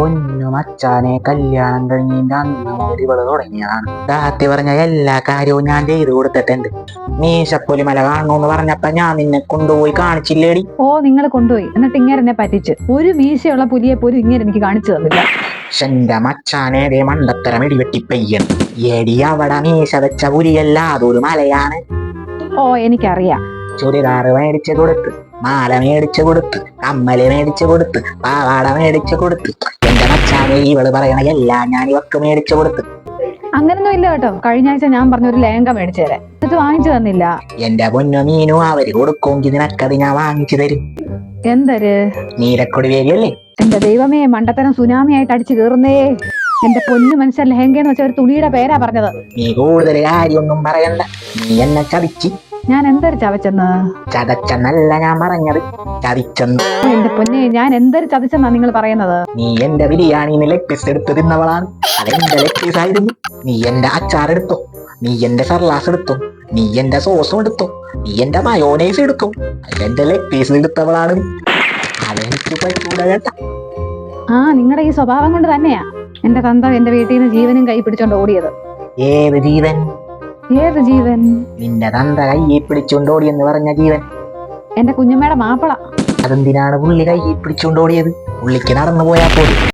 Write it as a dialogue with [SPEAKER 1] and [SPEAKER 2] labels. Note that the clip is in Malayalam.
[SPEAKER 1] പൊന്നു മച്ചാനെ കല്യാണം കഴിഞ്ഞിന്റെ അന്ന് മുതൽ ഇവൾ തുടങ്ങിയതാണ്. ദാത്തി പറഞ്ഞ എല്ലാ കാര്യവും ഞാൻ ചെയ്തു കൊടുത്തിട്ടുണ്ട്. മീശപ്പൊലിമല കാണണമെന്ന് പറഞ്ഞപ്പോ ഞാൻ നിന്നെ കൊണ്ടുപോയി കാണിച്ചില്ലേടി.
[SPEAKER 2] ഓ നിങ്ങൾ കൊണ്ടുപോയി. എന്നിട്ട് ഇങ്ങനെ എന്നെ പറ്റിച്ച്. ഒരു മീശയുള്ള പുലിയെ പോലും ഇങ്ങനെ എനിക്ക് കാണിച്ചു തന്നില്ല.
[SPEAKER 1] എന്റെ മച്ചാനെ ദേ മണ്ടത്തരം ഇടിവെട്ടി പെയ്യൻ എടി അവിടെ മീശ വെച്ച പുലിയല്ല അതൊരു മലയാണ്.
[SPEAKER 2] ഓ എനിക്കറിയാം.
[SPEAKER 1] ചുരിദാറ് മേടിച്ചു കൊടുത്ത് മാല മേടിച്ചു കൊടുത്ത് കമ്മൽ മേടിച്ചു കൊടുത്ത് പാവാട മേടിച്ചു കൊടുത്ത് എന്റെ മച്ചാനെ ഇവൾ പറയണ എല്ലാം ഞാൻ ഇവക്ക് മേടിച്ചു കൊടുത്ത്.
[SPEAKER 2] അങ്ങനൊന്നും ഇല്ല കേട്ടോ. കഴിഞ്ഞ ആഴ്ച ഞാൻ പറഞ്ഞ ഒരു ലേങ്ക മേടിച്ചു തരാം എന്നിട്ട് വാങ്ങിച്ചു തന്നില്ല.
[SPEAKER 1] എന്റെ പൊന്നു മീനു അവർ കൊടുക്കുമെങ്കിൽ നിനക്കത് ഞാൻ വാങ്ങിച്ചു തരും.
[SPEAKER 2] എന്തര്?
[SPEAKER 1] നീലക്കൊടി വേരിയല്ലേ
[SPEAKER 2] എന്റെ ദൈവമേ മണ്ടത്തരം സുനാമി ആയിട്ട് അടിച്ചു കയറുന്നേ എന്റെ പൊന്നു മനുഷ്യൻ ലെഹങ്കയെന്ന് വെച്ച ഒരു തുണിയുടെ പേരാ പറഞ്ഞത്.
[SPEAKER 1] നീ കൂടുതൽ കാര്യമൊന്നും പറയണ്ട. നീ എന്നെ ചതിച്ച്
[SPEAKER 2] ഞാൻ എന്തൊരു ചവച്ചെന്ന്
[SPEAKER 1] ചതച്ചെന്നല്ല ഞാൻ പറഞ്ഞത് ചതിച്ചെന്ന്.
[SPEAKER 2] എന്റെ പൊന്നെ ഞാൻ എന്തൊരു ചതിച്ചെന്നാ നിങ്ങൾ പറയുന്നത്?
[SPEAKER 1] നീ എന്റെ ബിരിയാണി ലെഗ് പീസ് എടുത്ത് തിന്നവളാണ്. അതെന്റെ ലെഗ് പീസ് ആയിരുന്നു. നീ എന്റെ അച്ചാർ എടുത്തോ. നീ എന്റെ സർലാസ് എടുത്തു. നീ എന്റെ സോസും എടുത്തു. നീ എന്റെ മയോനൈസ് എടുത്തോ. അതെന്റെ ലെഗ് പീസ് എടുത്തവളാണ്. അതെനിക്ക് പറ്റൂല കേട്ടാ
[SPEAKER 2] ആ നിങ്ങളുടെ ഈ സ്വഭാവം കൊണ്ട് തന്നെയാ എന്റെ തന്ത എന്റെ വീട്ടിൽ നിന്ന് ജീവനും കൈ പിടിച്ചോണ്ട് ഓടിയത്.
[SPEAKER 1] ഏത് ജീവൻ?
[SPEAKER 2] ഏത് ജീവൻ?
[SPEAKER 1] നിന്റെ തന്ത കയ്യെ പിടിച്ചുകൊണ്ടോടി എന്ന് പറഞ്ഞ ജീവൻ.
[SPEAKER 2] എന്റെ കുഞ്ഞമ്മയുടെ മാപ്പിള.
[SPEAKER 1] അതെന്തിനാണ് പുള്ളി കയ്യെ പിടിച്ചുകൊണ്ടോടിയത്? പുള്ളിക്ക് നടന്നു പോയാൽ പോലും